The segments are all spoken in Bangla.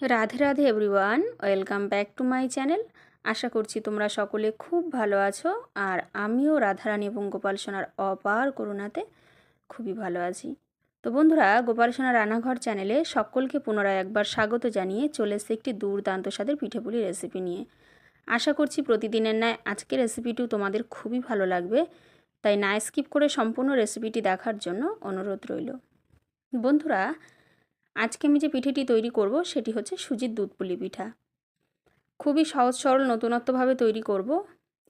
Radhe Radhe everyone, welcome back to my channel. আশা করছি তোমরা সকলে খুব ভালো আছো আর আমিও রাধারানী এবং গোপাল সোনার অপার করুণাতে খুবই ভালো আছি। তো বন্ধুরা, গোপাল সোনার রান্নাঘর চ্যানেলে সকলকে পুনরায় একবার স্বাগত জানিয়ে চলে এসেছে একটি দুর্দান্ত স্বাদের পিঠেপুলি রেসিপি নিয়ে। আশা করছি প্রতিদিনের ন্যায় আজকের রেসিপিটিও তোমাদের খুবই ভালো লাগবে, তাই না স্কিপ করে সম্পূর্ণ রেসিপিটি দেখার জন্য অনুরোধ রইল। বন্ধুরা আজকে আমি যে পিঠেটি তৈরি করব, সেটি হচ্ছে সুজির দুধ পুলি পিঠা। খুবই সহজ, সরল, নতুনত্বভাবে তৈরি করব।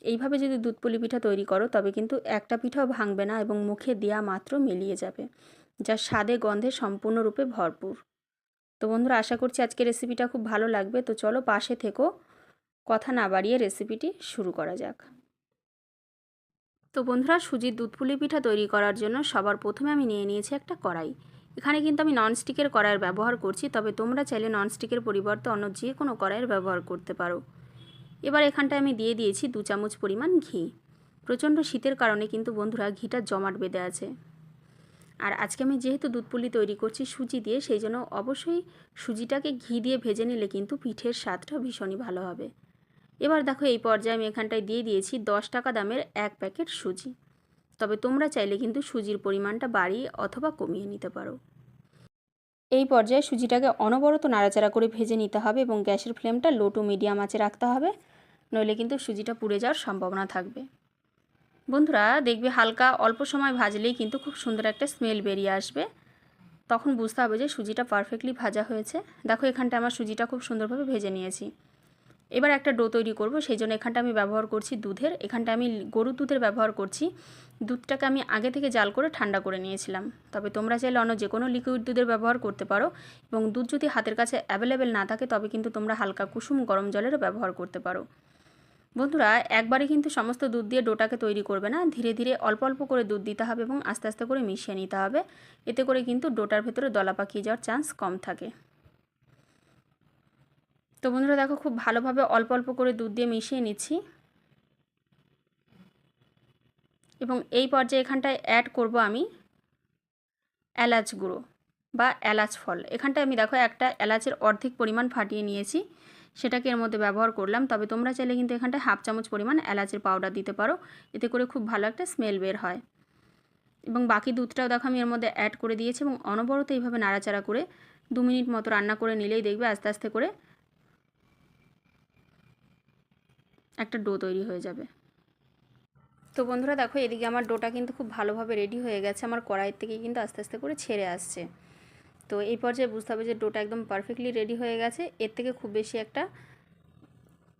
এইভাবে যদি দুধ পুলি পিঠা তৈরি করো, তবে কিন্তু একটা পিঠাও ভাঙবে না এবং মুখে দেওয়া মাত্র মিলিয়ে যাবে, যা স্বাদে, গন্ধে সম্পূর্ণরূপে ভরপুর। তো বন্ধুরা, আশা করছি আজকে রেসিপিটা খুব ভালো লাগবে। তো চলো পাশে থেকো। কথা না বাড়িয়ে রেসিপিটি শুরু করা যাক। তো বন্ধুরা, সুজির দুধ পুলি পিঠা তৈরি করার জন্য সবার প্রথমে আমি নিয়ে নিয়েছি একটা কড়াই। এখানে কিন্তু আমি ননস্টিকের কড়াইয়ের ব্যবহার করছি, তবে তোমরা চাইলে ননস্টিকের পরিবর্তে অন্য যে কোনো কড়াইয়ের ব্যবহার করতে পারো। এবার এখানটায় আমি দিয়ে দিয়েছি দু চামচ পরিমাণ ঘি। প্রচণ্ড শীতের কারণে কিন্তু বন্ধুরা ঘিটা জমাট বেঁধে আছে। আর আজকে আমি যেহেতু দুধ পুলি তৈরি করছি সুজি দিয়ে, সেই জন্য অবশ্যই সুজিটাকে ঘি দিয়ে ভেজে নিলে কিন্তু পিঠের স্বাদটা ভীষণই ভালো হবে। এবার দেখো এই পর্যায়ে আমি এখানটায় দিয়ে দিয়েছি দশ টাকা দামের এক প্যাকেট সুজি। তবে তোমরা চাইলে কিন্তু সুজির পরিমাণটা বাড়িয়ে অথবা কমিয়ে নিতে পারো। এই পর্যায়ে সুজিটাকে অনবরত নাড়াচাড়া করে ভেজে নিতে হবে এবং গ্যাসের ফ্লেমটা লো টু মিডিয়াম আঁচে রাখতে হবে। নইলে কিন্তু সুজিটা পুড়ে যাওয়ার সম্ভাবনা থাকবে। বন্ধুরা, দেখবে হালকা অল্প সময় ভাজলেই কিন্তু খুব সুন্দর একটা স্মেল বেরিয়ে আসবে। তখন বুঝতে হবে যে সুজিটা পারফেক্টলি ভাজা হয়েছে। দেখো এখানটা আমার সুজিটা খুব সুন্দরভাবে ভেজে নিয়েছি। এবার একটা ডো তৈরি করব সেই জন্য এখানটা আমি ব্যবহার করছি দুধের। এখানটা আমি গরুর দুধের ব্যবহার করছি। দুধটাকে আমি আগে থেকে জাল করে ঠান্ডা করে নিয়েছিলাম। তবে তোমরা চাইলে অন্য যে কোনো লিকুইড দুধের ব্যবহার করতে পারো এবং দুধ যদি হাতের কাছে অ্যাভেলেবেল না থাকে, তবে কিন্তু তোমরা হালকা কুসুম গরম জলেরও ব্যবহার করতে পারো। বন্ধুরা, একবারে কিন্তু সমস্ত দুধ দিয়ে ডোটাকে তৈরি করবে না। ধীরে ধীরে অল্প অল্প করে দুধ দিতে হবে এবং আস্তে আস্তে করে মিশিয়ে নিতে হবে। এতে করে কিন্তু ডোটার ভেতরে দলা পাকিয়ে যাওয়ার চান্স কম থাকে। তো বন্ধুরা দেখো খুব ভালোভাবে অল্প অল্প করে দুধ দিয়ে মিশিয়ে নিচ্ছি। এবং এই পর্যায়ে এখানটায় অ্যাড করব আমি এলাচ গুঁড়ো বা এলাচ ফল। এখানটায় আমি দেখো একটা এলাচের অর্ধেক পরিমাণ ফাটিয়ে নিয়েছি, সেটাকে এর মধ্যে ব্যবহার করলাম। তবে তোমরা চাইলে কিন্তু এখানটায় হাফ চামচ পরিমাণ এলাচের পাউডার দিতে পারো, এতে করে খুব ভালো একটা স্মেল বের হয়। এবং বাকি দুধটাও দেখো আমি এর মধ্যে অ্যাড করে দিয়েছি এবং অনবরত এইভাবে নাড়াচাড়া করে দু মিনিট মতো রান্না করে নিলেই দেখবে আস্তে আস্তে করে একটা ডো তৈরি হয়ে যাবে। তো বন্ধুরা দেখো, এদিকে আমার ডোটা কিন্তু খুব ভালোভাবে রেডি হয়ে গেছে। আমার কড়াইয়ের থেকে কিন্তু আস্তে আস্তে করে ছেড়ে আসছে। তো এই পর্যায়ে বুঝতে হবে যে ডোটা একদম পারফেক্টলি রেডি হয়ে গেছে। এর থেকে খুব বেশি একটা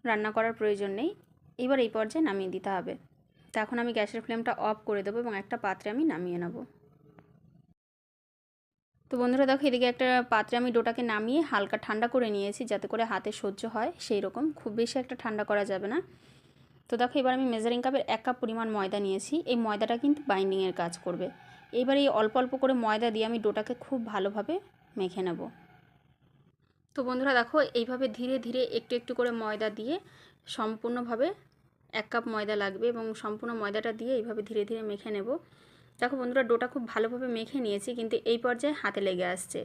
রান্না করার প্রয়োজন নেই। এবার এই পর্যায়ে নামিয়ে দিতে হবে। তো এখন আমি গ্যাসের ফ্লেমটা অফ করে দেবো এবং একটা পাত্রে আমি নামিয়ে নেব। তো বন্ধুরা দেখো এদিকে একটা পাত্রে আমি ডোটাকে নামিয়ে হালকা ঠান্ডা করে নিয়েছি যাতে করে হাতে সহ্য হয়, সেই রকম। খুব বেশি একটা ঠান্ডা করা যাবে না। তো দেখো এবার আমি মেজারিং কাপের এক কাপ পরিমাণ ময়দা নিয়েছি। এই ময়দাটা কিন্তু বাইন্ডিংয়ের কাজ করবে। এবার এই অল্প অল্প করে ময়দা দিয়ে আমি ডোটাকে খুব ভালোভাবে মেখে নেব। তো বন্ধুরা দেখো এইভাবে ধীরে ধীরে একটু একটু করে ময়দা দিয়ে সম্পূর্ণভাবে এক কাপ ময়দা লাগবে এবং সম্পূর্ণ ময়দাটা দিয়ে এইভাবে ধীরে ধীরে মেখে নেব। দেখো বন্ধুরা, ডোটা খুব ভালোভাবে মেখে নিয়েছি, কিন্তু এই পর্যায়ে হাতে লেগে আসছে।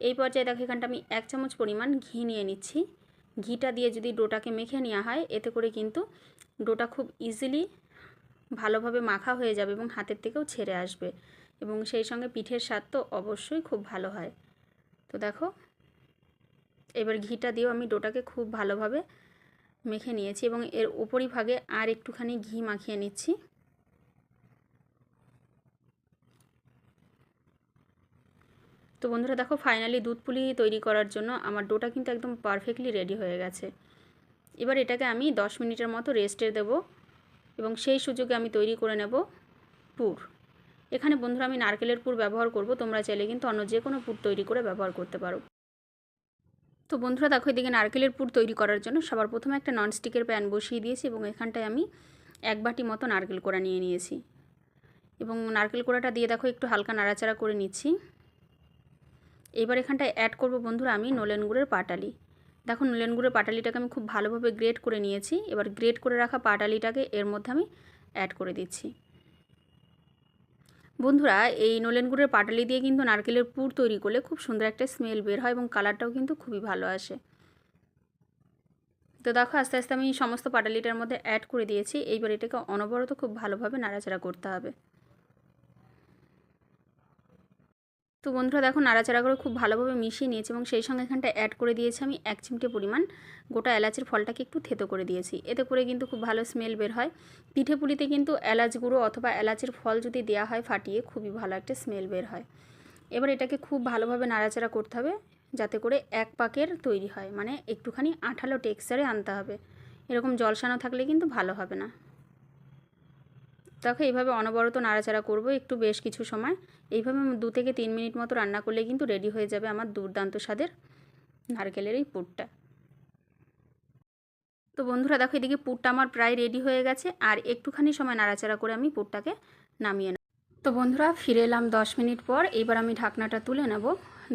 এই পর্যায়ে দেখো, এখানটা আমি এক চামচ পরিমাণ ঘি নিয়ে নিচ্ছি। ঘিটা দিয়ে যদি ডোটাকে মেখে নেওয়া হয়, এতে করে কিন্তু ডোটা খুব ইজিলি ভালোভাবে মাখা হয়ে যাবে এবং হাতের থেকেও ছেড়ে আসবে। এবং সেই সঙ্গে পিঠের স্বাদ তো অবশ্যই খুব ভালো হয়। তো দেখো, এবার ঘিটা দিয়েও আমি ডোটাকে খুব ভালোভাবে মেখে নিয়েছি এবং এর উপরিভাগে আর একটুখানি ঘি মাখিয়ে নিচ্ছি। তো বন্ধুরা দেখো ফাইনালি দুধ পুলি তৈরি করার জন্য আমার ডোটা কিন্তু একদম পারফেক্টলি রেডি হয়ে গেছে। এবার এটাকে আমি 10 মিনিটের মতো রেস্টে দেব এবং সেই সুযোগে আমি তৈরি করে নেব পুর। এখানে বন্ধুরা আমি নারকেলের পুর ব্যবহার করব, তোমরা চাইলে কিন্তু অন্য যে কোনো পুর তৈরি করে ব্যবহার করতে পারো। তো বন্ধুরা দেখো এদিকে নারকেলের পুর তৈরি করার জন্য সবার প্রথমে একটা ননস্টিকের প্যান বসিয়ে দিয়েছি এবং এখানটায় আমি এক বাটি মতো নারকেল কোড়া নিয়ে নিয়েছি। এবং নারকেল কোড়াটা দিয়ে দেখো একটু হালকা নাড়াচাড়া করে নিচ্ছি। এবার এখানটায় অ্যাড করব বন্ধুরা আমি নলেন গুড়ের পাটালি। দেখো নলেন গুড়ের পাটালিটাকে আমি খুব ভালোভাবে গ্রেট করে নিয়েছি। এবার গ্রেট করে রাখা পাটালিটাকে এর মধ্যে আমি অ্যাড করে দিচ্ছি। বন্ধুরা, এই নলেন গুড়ের পাটালি দিয়ে কিন্তু নারকেলের পুর তৈরি করলে খুব সুন্দর একটা স্মেল বের হয় এবং কালারটাও কিন্তু খুবই ভালো আসে। তো দেখো, আস্তে আস্তে আমি সমস্ত পাটালিটার মধ্যে অ্যাড করে দিয়েছি। এইবার এটাকে অনবরত খুব ভালোভাবে নাড়াচাড়া করতে হবে। তো বন্ধুরা দেখো নাড়াচাড়া করে খুব ভালোভাবে মিশিয়ে নিয়েছি এবং সেই সঙ্গে এখানটা অ্যাড করে দিয়েছি আমি এক চিমটে পরিমাণ গোটা এলাচের ফলটাকে একটু থেতো করে দিয়েছি। এতে করে কিন্তু খুব ভালো স্মেল বের হয়। পিঠে পুলিতে কিন্তু এলাচ গুঁড়ো অথবা এলাচের ফল যদি দেওয়া হয় ফাটিয়ে খুবই ভালো একটা স্মেল বের হয়। এবার এটাকে খুব ভালোভাবে নাড়াচাড়া করতে হবে যাতে করে এক পাকের তৈরি হয়। মানে একটুখানি আঠালো টেক্সচারে আনতে হবে। এরকম জলসানো থাকলে কিন্তু ভালো হবে না। দেখো, এইভাবে অনবরত নাড়াচাড়া করব একটু বেশ কিছু সময়। এইভাবে দু থেকে তিন মিনিট মতো রান্না করলে কিন্তু রেডি হয়ে যাবে আমার দুর্দান্ত স্বাদের নারকেলের এই পুরটা। তো বন্ধুরা, দেখো, এদিকে পুরটা আমার প্রায় রেডি হয়ে গেছে আর একটুখানি সময় নাড়াচাড়া করে আমি পুরটাকে নামিয়ে নেব। তো বন্ধুরা, ফিরে এলাম দশ মিনিট পর। এইবার আমি ঢাকনাটা তুলে নেব।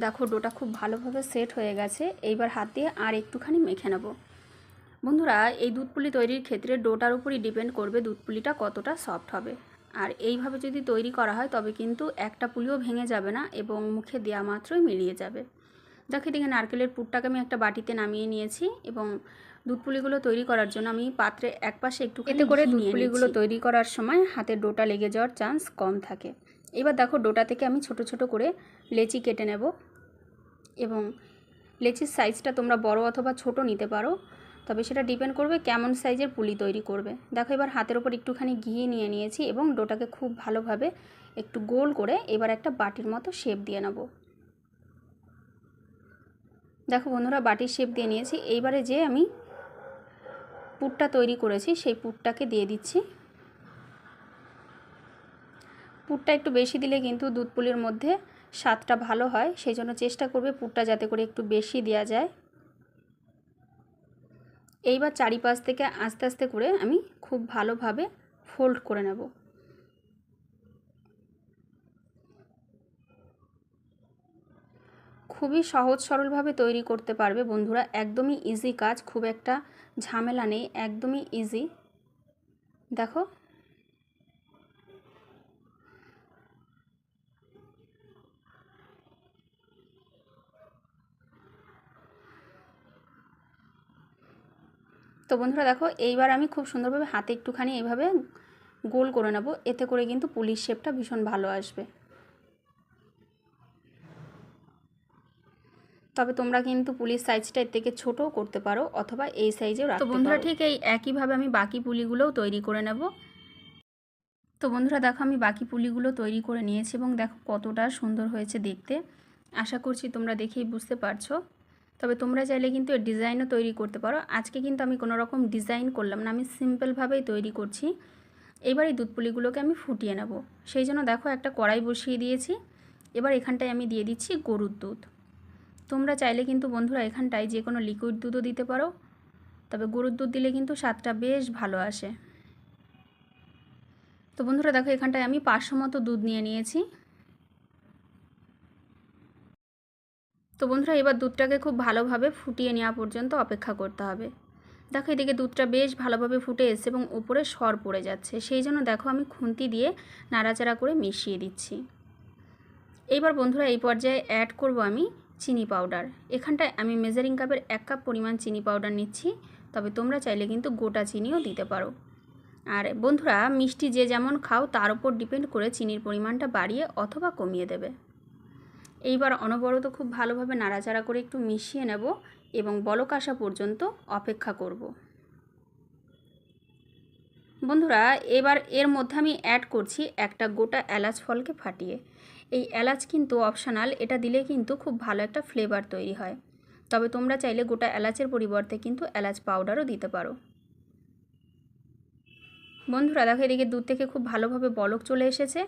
দেখো, ডোটা খুব ভালোভাবে সেট হয়ে গেছে। এইবার হাত দিয়ে আর একটুখানি মেখে নেব। বন্ধুরা এই দুধ পুলি তৈরির ক্ষেত্রে ডোটার উপরই ডিপেন্ড করবে দুধ পুলিটা কতটা সফট হবে। আর এইভাবে যদি তৈরি করা হয় তবে কিন্তু একটা পুলিও ভেঙে যাবে না এবং মুখে দেওয়া মাত্রই মিলিয়ে যাবে। দেখো এদিকে নারকেলের পুরটাকে আমি একটা বাটিতে নামিয়ে নিয়েছি এবং দুধ পুলিগুলো তৈরি করার জন্য আমি পাত্রে এক পাশে একটু এতে করে দুধ পুলিগুলো তৈরি করার সময় হাতে ডোটা লেগে যাওয়ার চান্স কম থাকে। এবার দেখো ডোটা থেকে আমি ছোট ছোট করে লেচি কেটে নেব এবং লেচির সাইজটা তোমরা বড় অথবা ছোট নিতে পারো। তবে সেটা ডিপেন্ড করবে কেমন সাইজের পুলি তৈরি করবে। দেখো এবার হাতের ওপর একটুখানি ঘি নিয়ে নিয়েছি এবং ডোটাকে খুব ভালোভাবে একটু গোল করে এবার একটা বাটির মতো শেপ দিয়ে নেব। দেখো বন্ধুরা, বাটির শেপ দিয়ে নিয়েছি। এইবারে যে আমি পুরটা তৈরি করেছি, সেই পুরটাকে দিয়ে দিচ্ছি। পুরটা একটু বেশি দিলে কিন্তু দুধ পুলির মধ্যে স্বাদটা ভালো হয়, সেই জন্য চেষ্টা করবে পুরটা যাতে করে একটু বেশি দেওয়া যায়। এইবার চারিপাশ থেকে আস্তে আস্তে করে আমি খুব ভালোভাবে ফোল্ড করে নেব। খুবই সহজ সরলভাবে তৈরি করতে পারবে বন্ধুরা, একদমই ইজি কাজ, খুব একটা ঝামেলা নেই, একদমই ইজি দেখো তো বন্ধুরা দেখো এইবার আমি খুব সুন্দরভাবে হাতে একটুখানি এইভাবে গোল করে নেব। এতে করে কিন্তু পুলিশ শেপটা ভীষণ ভালো আসবে। তবে তোমরা কিন্তু পুলিশ সাইজটা এর থেকে ছোটও করতে পারো অথবা এই সাইজেও তো বন্ধুরা ঠিক এই একইভাবে আমি বাকি পুলিগুলোও তৈরি করে নেব। তো বন্ধুরা দেখো আমি বাকি পুলিগুলো তৈরি করে নিয়েছি এবং দেখো কতটা সুন্দর হয়েছে দেখতে। আশা করছি তোমরা দেখেই বুঝতে পারছ। তবে তোমরা চাইলে কিন্তু এর ডিজাইনও তৈরি করতে পারো। আজকে কিন্তু আমি কোনো রকম ডিজাইন করলাম না, আমি সিম্পলভাবেই তৈরি করছি। এবার এই দুধ পুলিগুলোকে আমি ফুটিয়ে নেব। সেই জন্য দেখো একটা কড়াই বসিয়ে দিয়েছি। এবার এখানটায় আমি দিয়ে দিচ্ছি গরুর দুধ। তোমরা চাইলে কিন্তু বন্ধুরা এখানটায় যে কোনো লিকুইড দুধও দিতে পারো। তবে গরুর দুধ দিলে কিন্তু স্বাদটা বেশ ভালো আসে। তো বন্ধুরা দেখো এখানটায় আমি পাঁচশো মতো দুধ নিয়ে নিয়েছি। তো বন্ধুরা, এবার দুধটাকে খুব ভালোভাবে ফুটিয়ে নেওয়া পর্যন্ত অপেক্ষা করতে হবে। দেখো, এদিকে দুধটা বেশ ভালোভাবে ফুটে এসছে এবং উপরে সর পড়ে যাচ্ছে। সেই জন্য দেখো, আমি খুন্তি দিয়ে নাড়াচাড়া করে মিশিয়ে দিচ্ছি। এইবার বন্ধুরা, এই পর্যায়ে অ্যাড করব আমি চিনি পাউডার এখানটায় আমি মেজারিং কাপের এক কাপ পরিমাণ চিনি পাউডার নিচ্ছি। তবে তোমরা চাইলে কিন্তু গোটা চিনিও দিতে পারো। আর বন্ধুরা, মিষ্টি যে যেমন খাও, তার উপর ডিপেন্ড করে চিনির পরিমাণটা বাড়িয়ে অথবা কমিয়ে দেবে। এইবার অনবরত খুব ভালোভাবে নাড়াচাড়া করে একটু মিশিয়ে নেব এবং বলক আসা পর্যন্ত অপেক্ষা করব। বন্ধুরা, এবার এর মধ্যে আমি অ্যাড করছি একটা গোটা এলাচ ফলকে ফাটিয়ে। এই এলাচ কিন্তু অপশানাল এটা দিলে কিন্তু খুব ভালো একটা ফ্লেভার তৈরি হয়। তবে তোমরা চাইলে গোটা এলাচের পরিবর্তে কিন্তু এলাচ পাউডারও দিতে পারো। বন্ধুরা, দেখো এদিকে দুধ থেকে খুব ভালোভাবে বলক চলে এসেছে।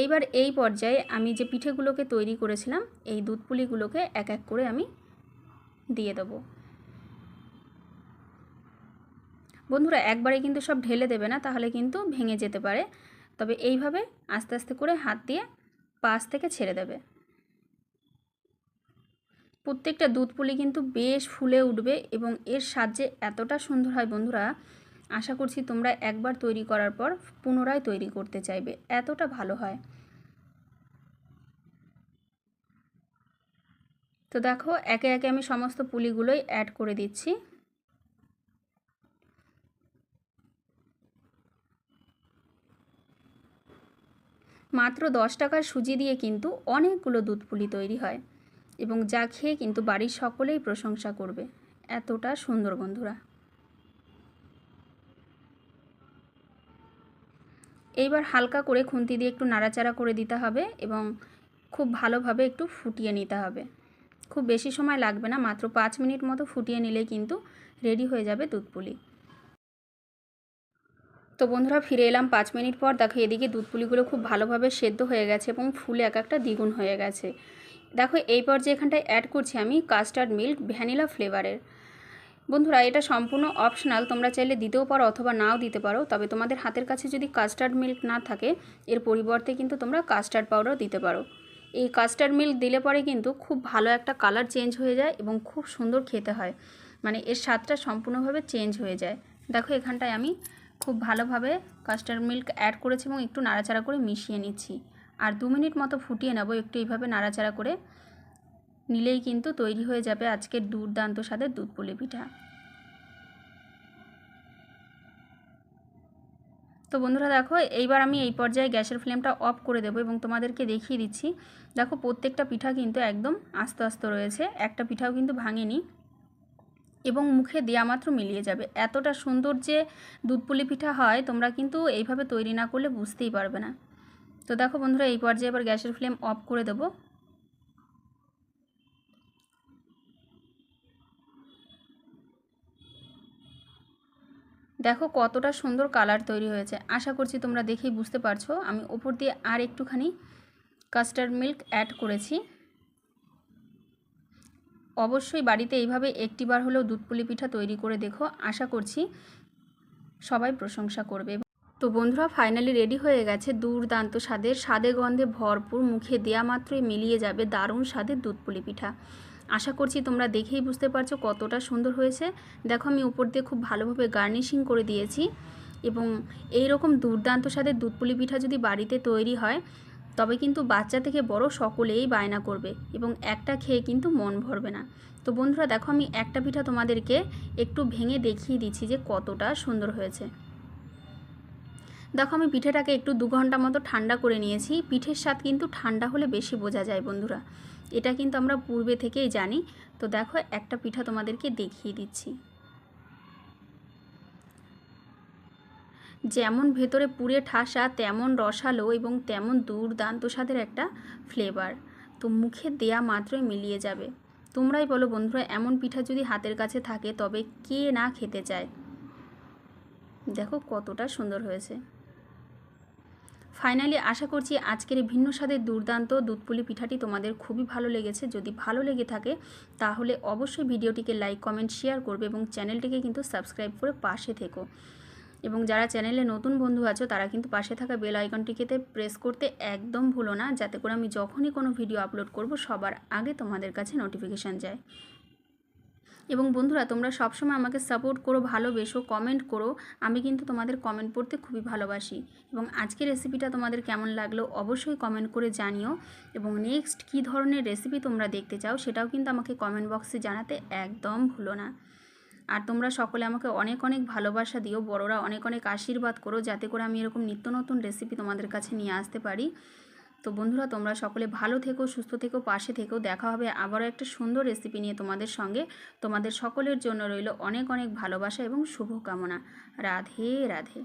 এইবার এই পর্যায়ে আমি যে পিঠেগুলোকে তৈরি করেছিলাম, এই দুধ পুলিগুলোকে এক এক করে আমি দিয়ে দেবো। বন্ধুরা, একবারে কিন্তু সব ঢেলে দেবে না, তাহলে কিন্তু ভেঙে যেতে পারে। তবে এইভাবে আস্তে আস্তে করে হাত দিয়ে পাশ থেকে ছেড়ে দেবে। প্রত্যেকটা দুধ পুলি কিন্তু বেশ ফুলে উঠবে এবং এর সাহায্যে এতটা সুন্দর হয় বন্ধুরা আশা করছি তোমরা একবার তৈরি করার পর পুনরায় তৈরি করতে চাইবে। এতটা ভালো হয়। তো দেখো, একে একে আমি সমস্ত পুলিগুলোই অ্যাড করে দিচ্ছি। মাত্র দশ টাকার সুজি দিয়ে কিন্তু অনেকগুলো দুধ পুলি তৈরি হয় এবং যা খেয়ে কিন্তু বাড়ির সকলেই প্রশংসা করবে। এতটা সুন্দর বন্ধুরা। এইবার হালকা করে খুন্তি দিয়ে একটু নাড়াচাড়া করে দিতে হবে এবং খুব ভালোভাবে একটু ফুটিয়ে নিতে হবে। খুব বেশি সময় লাগবে না, মাত্র পাঁচ মিনিট মতো ফুটিয়ে নিলেই কিন্তু রেডি হয়ে যাবে দুধ পুলি তো বন্ধুরা, ফিরে এলাম পাঁচ মিনিট পর। দেখো, এদিকে দুধ পুলিগুলো খুব ভালোভাবে সেদ্ধ হয়ে গেছে এবং ফুলে এক একটা দ্বিগুণ হয়ে গেছে। দেখো, এই পর্যায়ে এখানটায় অ্যাড করছি আমি কাস্টার্ড মিল্ক ভ্যানিলা ফ্লেভারের বন্ধুরা, এটা সম্পূর্ণ অপশনাল তোমরা চাইলে দিতেও পারো অথবা নাও দিতে পারো। তবে তোমাদের হাতের কাছে যদি কাস্টার্ড মিল্ক না থাকে, এর পরিবর্তে কিন্তু তোমরা কাস্টার্ড পাউডার দিতে পারো। এই কাস্টার্ড মিল্ক দিলে পরে কিন্তু খুব ভালো একটা কালার চেঞ্জ হয়ে যায় এবং খুব সুন্দর খেতে হয়। মানে এর স্বাদটা সম্পূর্ণভাবে চেঞ্জ হয়ে যায়। দেখো, এখানটায় আমি খুব ভালোভাবে কাস্টার্ড মিল্ক অ্যাড করেছি এবং একটু নাড়াচাড়া করে মিশিয়ে নিচ্ছি। আর দু মিনিট মতো ফুটিয়ে নেব, একটু এইভাবে নাড়াচাড়া করে। নিলেই কিন্তু তৈরি হয়ে যাবে আজকের দুর্দান্ত স্বাদের দুধ পুলি পিঠা। তো বন্ধুরা দেখো, এইবার আমি এই পর্যায়ে গ্যাসের ফ্লেমটা অফ করে দেবো এবং তোমাদেরকে দেখিয়ে দিচ্ছি, দেখো প্রত্যেকটা পিঠা কিন্তু একদম আস্তে আস্তে রয়েছে, একটা পিঠাও কিন্তু ভাঙেনি এবং মুখে দেওয়া মাত্র মিলিয়ে যাবে। এতটা সুন্দর যে দুধ পুলি পিঠা হয়, তোমরা কিন্তু এইভাবে তৈরি না করলে বুঝতেই পারবে না। তো দেখো বন্ধুরা, এই পর্যায়ে এবার গ্যাসের ফ্লেম অফ করে দেবো। দেখো কতটা সুন্দর কালার তৈরি হয়েছে। আশা করছি তোমরা দেখেই বুঝতে পারছ। আমি ওপর দিয়ে আর একটুখানি কাস্টার্ড মিল্ক অ্যাড করেছি। অবশ্যই বাড়িতে এইভাবে একটিবার হলেও দুধ পুলি পিঠা তৈরি করে দেখো। আশা করছি সবাই প্রশংসা করবে। তো বন্ধুরা ফাইনালি রেডি হয়ে গেছে দুর্দান্ত স্বাদের। স্বাদে গন্ধে ভরপুর, মুখে দেয়া মাত্রই মিলিয়ে যাবে দারুণ স্বাদের দুধ পুলি পিঠা। আশা করছি তোমরা দেখেই বুঝতে পারছ কতটা সুন্দর হয়েছে। দেখো আমি উপর দিয়ে খুব ভালোভাবে গার্নিশিং করে দিয়েছি এবং এই রকম দুর্দান্ত স্বাদের দুধপুলি পিঠা যদি বাড়িতে তৈরি হয়, তবে কিন্তু বাচ্চা থেকে বড় সকলেই বায়না করবে এবং একটা খেয়ে কিন্তু মন ভরবে না। তো বন্ধুরা দেখো আমি একটা পিঠা তোমাদেরকে একটু ভেঙে দেখিয়ে দিচ্ছি যে কতটা সুন্দর হয়েছে। দেখো আমি পিঠেটাকে একটু দু ঘণ্টা মতো ঠান্ডা করে নিয়েছি। পিঠের স্বাদ কিন্তু ঠান্ডা হলে বেশি বোঝা যায় বন্ধুরা। এটা কিন্তু আমরা পূর্বে থেকেই জানি। তো দেখো একটা পিঠা তোমাদেরকে দেখিয়ে দিচ্ছি। যেমন ভেতরে পুরে ঠাসা, তেমন রসালো এবং তেমন দুর্দান্ত স্বাদের একটা ফ্লেভার তো মুখে দেয়া মাত্রই মিলিয়ে যাবে। তোমরাই বলো বন্ধুরা, এমন পিঠা যদি হাতের কাছে থাকে তবে কে না খেতে চায়? দেখো কতটা সুন্দর হয়েছে। ফাইনালি আশা করছি আজকের ভিন্ন স্বাদের দুর্দান্ত দুধপুলি পিঠাটি তোমাদের খুবই ভালো লেগেছে। যদি ভালো লেগে থাকে, তাহলে অবশ্যই ভিডিওটিকে লাইক কমেন্ট শেয়ার করবে এবং চ্যানেলটিকে কিন্তু সাবস্ক্রাইব করে পাশে থেকো। এবং যারা চ্যানেলে নতুন বন্ধু আছো, তারা কিন্তু পাশে থাকা বেল আইকনটিকেতে প্রেস করতে একদম ভুলো না, যাতে করে আমি যখনই কোনো ভিডিও আপলোড করব, সবার আগে তোমাদের কাছে নোটিফিকেশান যায়। এবং বন্ধুরা, তোমরা সবসময় আমাকে সাপোর্ট করো, ভালোবেসো কমেন্ট করো। আমি কিন্তু তোমাদের কমেন্ট পড়তে খুবই ভালোবাসি। এবং আজকের রেসিপিটা তোমাদের কেমন লাগল অবশ্যই কমেন্ট করে জানিও। এবং নেক্সট কী ধরনের রেসিপি তোমরা দেখতে চাও সেটাও কিন্তু আমাকে কমেন্ট বক্সে জানাতে একদম ভুলো না। আর তোমরা সকলে আমাকে অনেক অনেক ভালোবাসা দিও। বড়রা অনেক অনেক আশীর্বাদ করো যাতে করে আমি এরকম নিত্য নতুন রেসিপি তোমাদের কাছে নিয়ে আসতে পারি। তো বন্ধুরা, তোমরা সকলে ভালো থেকো, সুস্থ থেকো, পাশে থেকো। দেখা হবে আবারও একটা সুন্দর রেসিপি নিয়ে তোমাদের সঙ্গে। তোমাদের সকলের জন্য রইল অনেক অনেক ভালোবাসা এবং শুভকামনা। রাধে রাধে।